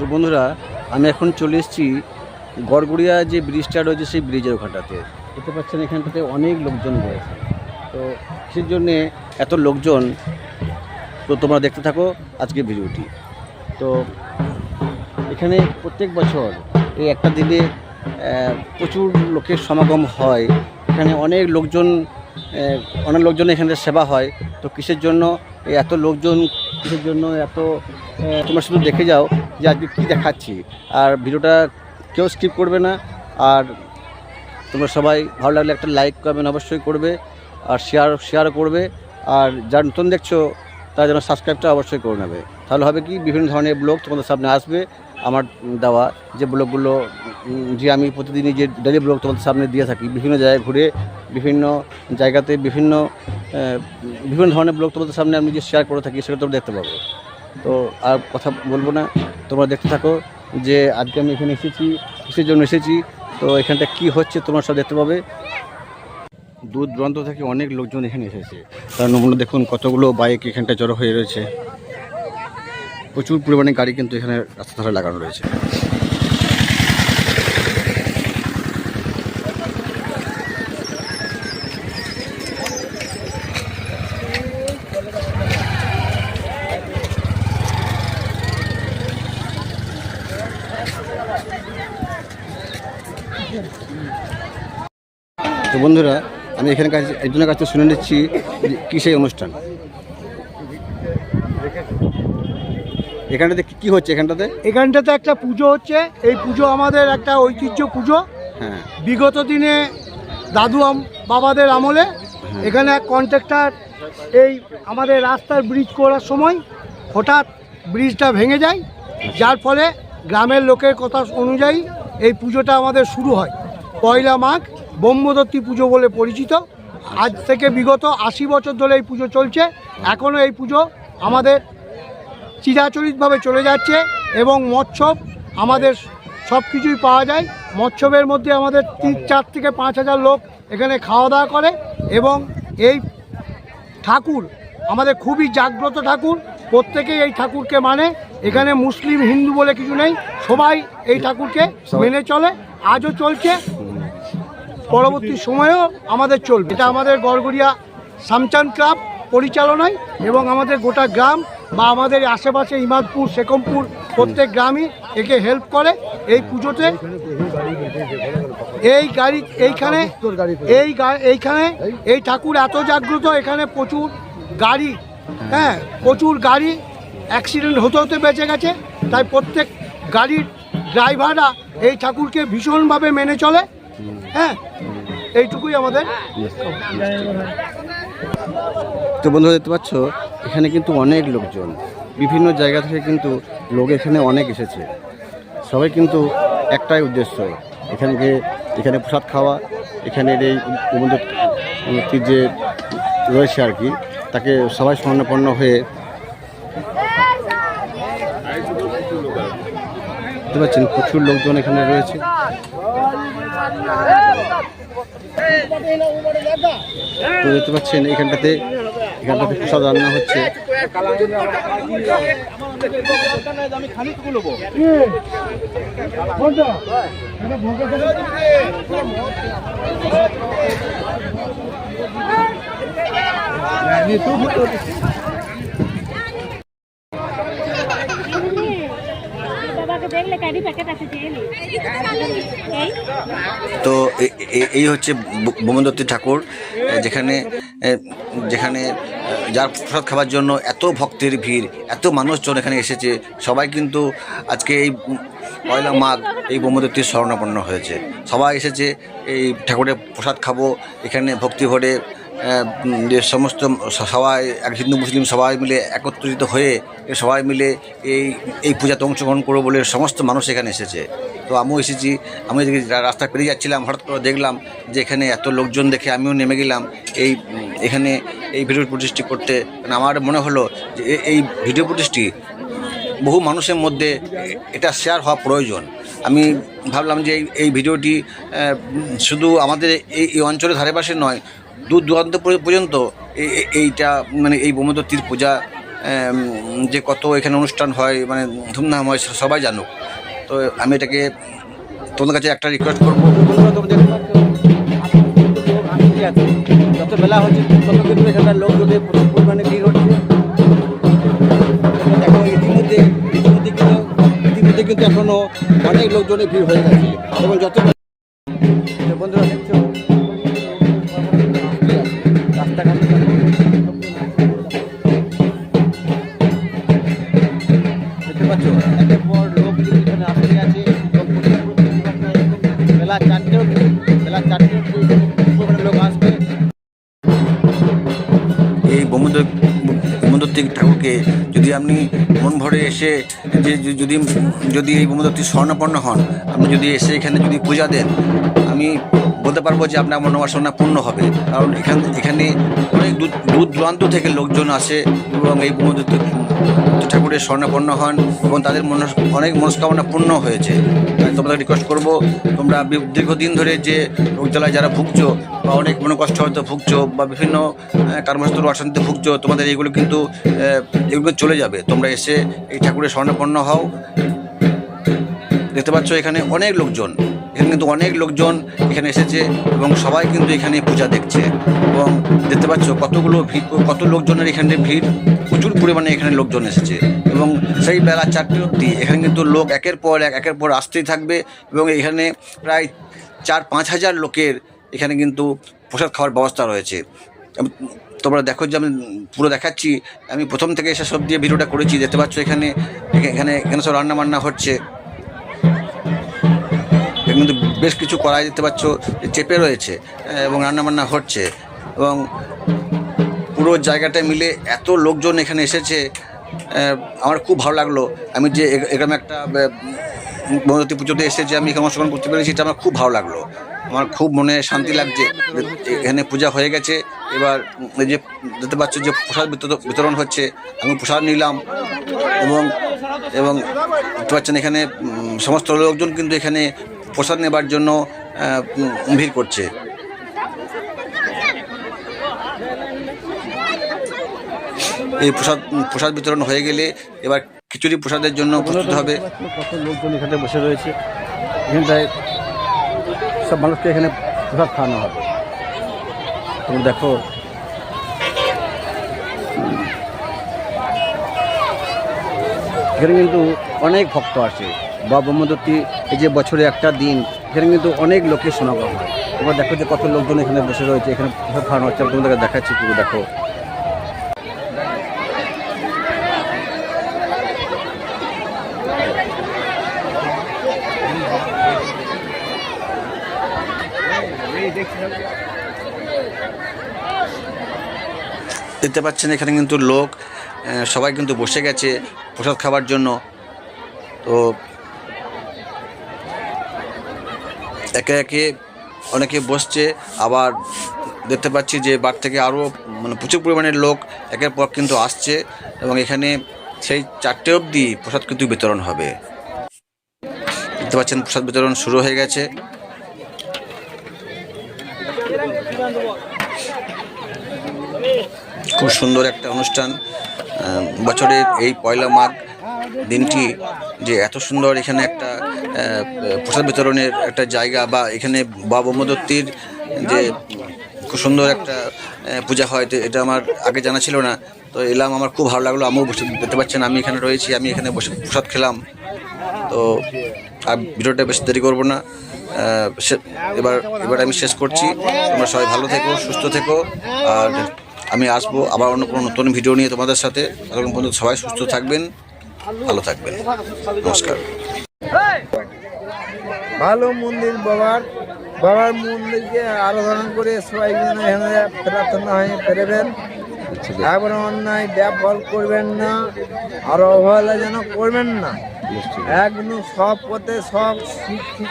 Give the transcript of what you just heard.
তো বন্ধুরা, আমি এখন চলে এসেছি গড়গড়িয়া যে ব্রিজটা রয়েছে সেই ব্রিজের ওখানটাতে। দেখতে পাচ্ছেন এখানটাতে অনেক লোকজন রয়েছে। তো সেই জন্যে এত লোকজন? তো তোমরা দেখতে থাকো আজকে ভিডিওটি। তো এখানে প্রত্যেক বছর এই একটা দিনে প্রচুর লোকের সমাগম হয়। এখানে অনেক লোকজন অনেক লোকজন এখানে সেবা হয়। তো কিসের জন্য এত লোকজন, কিসের জন্য এত তোমরা শুধু দেখে যাও। যে আজকে কী দেখাচ্ছি। আর ভিডিওটা কেউ স্কিপ করবে না। আর তোমরা সবাই ভালো লাগলে একটা লাইক করবেন অবশ্যই করবে আর শেয়ার শেয়ারও করবে। আর যারা নতুন দেখছ, তারা যেন সাবস্ক্রাইবটা অবশ্যই করে নেবে। তাহলে হবে কি, বিভিন্ন ধরনের ব্লগ তোমাদের সামনে আসবে। আমার দেওয়া যে ব্লগগুলো যে আমি প্রতিদিনই যে ডেলি ব্লগ তোমাদের সামনে দিয়ে থাকি, বিভিন্ন জায়গায় ঘুরে, বিভিন্ন জায়গাতে বিভিন্ন বিভিন্ন ধরনের ব্লগ তোমাদের সামনে আমি যে শেয়ার করে থাকি, সেটা তোমরা দেখতে পাবে। তো আর কথা বলব না। তোমরা দেখতে থাকো যে আজকে আমি এখানে এসেছি কিসের জন্য এসেছি। তো এখানটা কি হচ্ছে তোমরা সব দেখতে পাবে। দূর দূরান্ত থেকে অনেক লোকজন এখানে এসেছে। তার নমুনা দেখুন, কতগুলো বাইক এখানটা জড়ো হয়ে রয়েছে। প্রচুর পরিমাণে গাড়ি কিন্তু এখানে রাস্তা ধারে লাগানো রয়েছে। বন্ধুরা আমি এখানে কাছে একজনের কাছে শুনে নিচ্ছি যে কী সেই অনুষ্ঠান। এখানটাতে কি- কি হচ্ছে এখানটাতে? এখানটাতে একটা পুজো হচ্ছে। এই পুজো আমাদের একটা ঐতিহ্য পুজো। হ্যাঁ। বিগত দিনে দাদু আম- বাবাদের আমলে এখানে এক কন্ট্রাক্টর এই আমাদের রাস্তার ব্রিজ করার সময় হঠাৎ ব্রিজটা ভেঙে যায়। যার ফলে গ্রামের লোকের কথা অনুযায়ী এই পুজোটা আমাদের শুরু হয়। পয়লা মাঘ ব্রহ্মদত্তী পুজো বলে পরিচিত। আজ থেকে বিগত আশি বছর ধরে এই পুজো চলছে। এখনও এই পুজো আমাদের চিরাচরিতভাবে চলে যাচ্ছে এবং মৎস্যব আমাদের সব কিছুই পাওয়া যায়। মৎস্যবের মধ্যে আমাদের তিন চার থেকে পাঁচ হাজার লোক এখানে খাওয়া দাওয়া করে এবং এই ঠাকুর আমাদের খুবই জাগ্রত ঠাকুর। প্রত্যেকেই এই ঠাকুরকে মানে। এখানে মুসলিম হিন্দু বলে কিছু নেই। সবাই এই ঠাকুরকে মেনে চলে। আজও চলছে। পরবর্তী সময়েও আমাদের চলবে। এটা আমাদের গড়গড়িয়া সামচান ক্লাব পরিচালনায় এবং আমাদের গোটা গ্রাম বা আমাদের আশেপাশে ইমাদপুর, সেকমপুর প্রত্যেক গ্রামই একে হেল্প করে এই পুজোতে। এই গাড়ি এইখানে, এই এইখানে, এই ঠাকুর এত জাগ্রত, এখানে প্রচুর গাড়ি হ্যাঁ প্রচুর গাড়ি অ্যাক্সিডেন্ট হতে হতে বেঁচে গেছে। তাই প্রত্যেক গাড়ির ড্রাইভাররা এই ঠাকুরকে ভীষণভাবে মেনে চলে। হ্যাঁ এইটুকুই আমাদের। তো বন্ধুরা দেখতে পাচ্ছ এখানে কিন্তু অনেক লোকজন। বিভিন্ন জায়গা থেকে কিন্তু লোক এখানে অনেক এসেছে। সবাই কিন্তু একটাই উদ্দেশ্য এখানকে এখানে প্রসাদ খাওয়া এখানের এই উপমূর্তি যে রয়েছে আর কি তাকে সবাই স্বর্ণপন্ন হয়ে দেখতে পাচ্ছেন প্রচুর লোকজন এখানে রয়েছে। তো দেখতে পাচ্ছেন এখানটাতে এখানটাতে প্রসাদ রান্না হচ্ছে। বাবাকে দেখলে কারি প্যাকেট আছে দিয়ে নি এই তো এ- এ- এই হচ্ছে বোমদত্তী ঠাকুর যেখানে যেখানে যার প্রসাদ খাবার জন্য এত ভক্তের ভিড়, এত মানুষজন এখানে এসেছে, সবাই কিন্তু আজকে এই পয়লা মাঘ এই বোমদত্তীর স্মরণাপন্ন হয়েছে। সবাই এসেছে, এই ঠাকুরের প্রসাদ খাব, এখানে ভক্তি ভরে যে সমস্ত সবাই, এক হিন্দু, মুসলিম সবাই মিলে একত্রিত হয়ে সবাই মিলে এই এই পূজাতে অংশগ্রহণ করব বলে সমস্ত মানুষ এখানে এসেছে। তো আমিও এসেছি আমি রাস্তা পেরিয়ে যাচ্ছিলাম, হঠাৎ করে দেখলাম যে এখানে এত লোকজন দেখে আমিও নেমে গেলাম। এই এখানে এই ভিডিও প্রতিষ্ঠি করতে কারণ আমার মনে হলো যে এই ভিডিও প্রতিষ্ঠি বহু মানুষের মধ্যে এটা শেয়ার হওয়া প্রয়োজন। আমি ভাবলাম যে এই ভিডিওটি শুধু আমাদের এই এই অঞ্চলের ধারে পাশে নয় দূর দূরান্ত পর্যন্ত এইটা মানে এই বোমদত্তির পূজা যে কত এখানে অনুষ্ঠান হয় মানে ধুমধাম হয় সবাই জানুক। তো আমি এটাকে তোমাদের কাছে একটা রিকোয়েস্ট করব। যত বেলা হচ্ছে কিন্তু যদি প্রচুর পরিমাণে ভিড় কিন্তু এখনও অনেক লোকজনের ভিড় হয়ে গেছে। এবং যত বোমদত্তি ঠাকুরকে যদি আপনি মন ভরে এসে যে যদি যদি এই বোমদত্তির স্বর্ণপন্ন হন, আপনি যদি এসে এখানে যদি পূজা দেন, আমি বলতে পারব যে আপনার মনোবাসনা পূর্ণ হবে। কারণ এখান এখানে অনেক দূর দূর দূরান্ত থেকে লোকজন আসে এবং এই বোমদত্তি ঠাকুরের স্বর্ণপন্ন হন এবং তাদের মন অনেক মনস্কামনা পূর্ণ হয়েছে। তাই তোমাদের রিকোয়েস্ট করব, তোমরা দীর্ঘদিন ধরে যে রোগ জ্বালায় যারা ভুগছো বা অনেক মনোকষ্ট হয়তো ভুগছো বা বিভিন্ন কর্মস্থ অশান্তিতে ভুগছো, তোমাদের এইগুলো কিন্তু এগুলো চলে যাবে। তোমরা এসে এই ঠাকুরের স্বর্ণপন্ন হও। দেখতে পাচ্ছ এখানে অনেক লোকজন। এখানে কিন্তু অনেক লোকজন এখানে এসেছে এবং সবাই কিন্তু এখানে পূজা দেখছে এবং দেখতে পাচ্ছ কতগুলো ভিড়, কত লোকজনের এখানে ভিড়, প্রচুর পরিমাণে এখানে লোকজন এসেছে এবং সেই বেলা চারটে অবধি এখানে কিন্তু লোক একের পর এক, একের পর আসতেই থাকবে এবং এখানে প্রায় চার, পাঁচ হাজার লোকের এখানে কিন্তু প্রসাদ খাওয়ার ব্যবস্থা রয়েছে। তোমরা দেখো যে আমি পুরো দেখাচ্ছি। আমি প্রথম থেকে এসে সব দিয়ে ভিডিওটা করেছি। দেখতে পাচ্ছ এখানে এখানে এখানে সব রান্না বান্না হচ্ছে। কিন্তু বেশ কিছু কড়াই দেখতে পাচ্ছ, চেপে রয়েছে, এবং রান্নাবান্না হচ্ছে, এবং পুরো জায়গাটা মিলে এত লোকজন এখানে এসেছে আমার খুব ভালো লাগল। আমি যে এরকম একটা বনদত্তি পুজোতে এসে যে আমি এখানে অংশগ্রহণ করতে পেরেছি, এটা আমার খুব ভালো লাগল। আমার খুব মনে শান্তি লাগছে এখানে পূজা হয়ে গেছে, এবার যে দেখতে পাচ্ছ যে প্রসাদ বিতর- বিতরণ হচ্ছে, আমি প্রসাদ নিলাম, এবং এবং দেখতে পাচ্ছেন এখানে সমস্ত লোকজন কিন্তু এখানে প্রসাদ নেবার জন্য ভিড় করছে। এই প্রসাদ প্রসাদ বিতরণ হয়ে গেলে এবার খিচুড়ি প্রসাদের জন্য প্রস্তুত হবে। লোকজন এখানে বসে রয়েছে। এখানটায় সব মানুষকে এখানে প্রসাদ খাওয়ানো হবে। তুমি দেখো। এখানে কিন্তু অনেক ভক্ত আসে। বা ব্রহ্মদত্তী এই যে বছরে একটা দিন, এখানে কিন্তু অনেক লোকের সমাগম হয়। এবার দেখো যে কত লোকজন এখানে বসে রয়েছে, এখানে প্রসাদ খাওয়ানো হচ্ছে তোমাদেরকে দেখাচ্ছি, পুরো দেখো। দেখতে পাচ্ছেন, এখানে কিন্তু লোক সবাই কিন্তু বসে গেছে প্রসাদ খাবার জন্য। তো একে একে অনেকে বসছে, আবার দেখতে পাচ্ছি যে বার থেকে আরও মানে প্রচুর পরিমাণের লোক একের পর কিন্তু আসছে এবং এখানে সেই চারটে অবধি প্রসাদ কিন্তু বিতরণ হবে। দেখতে পাচ্ছেন প্রসাদ বিতরণ শুরু হয়ে গেছে। খুব সুন্দর একটা অনুষ্ঠান বছরের এই পয়লা মাঘ। দিনটি যে এত সুন্দর এখানে একটা প্রসাদ বিতরণের একটা জায়গা বা এখানে বাবা মদত্তির যে খুব সুন্দর একটা পূজা হয়, তো এটা আমার আগে জানা ছিল না। তো এলাম, আমার খুব ভালো লাগল, আমিও বসে দেখতে পাচ্ছেন, আমি এখানে রয়েছি, আমি এখানে বসে প্রসাদ খেলাম। তো আর ভিডিওটা বেশি দেরি করব না। এবার এবার আমি শেষ করছি। তোমরা সবাই ভালো থেকো, সুস্থ থেকো, আর আমি আসব আবার অন্য কোনো নতুন ভিডিও নিয়ে তোমাদের সাথে। ততক্ষণ পর্যন্ত সবাই সুস্থ থাকবেন। ভালো থাকবেন। নমস্কার। ভালো মন্দির বাবার বাবার মন্দিরকে আরাধনা করে সবাই যেন এখানে প্রার্থনা হয়ে ফেরবেন। একবার অন্যায় ব্যবহার করবেন না আর অবহেলা যেন করবেন না। একদম সব পথে সব শিক্ষিত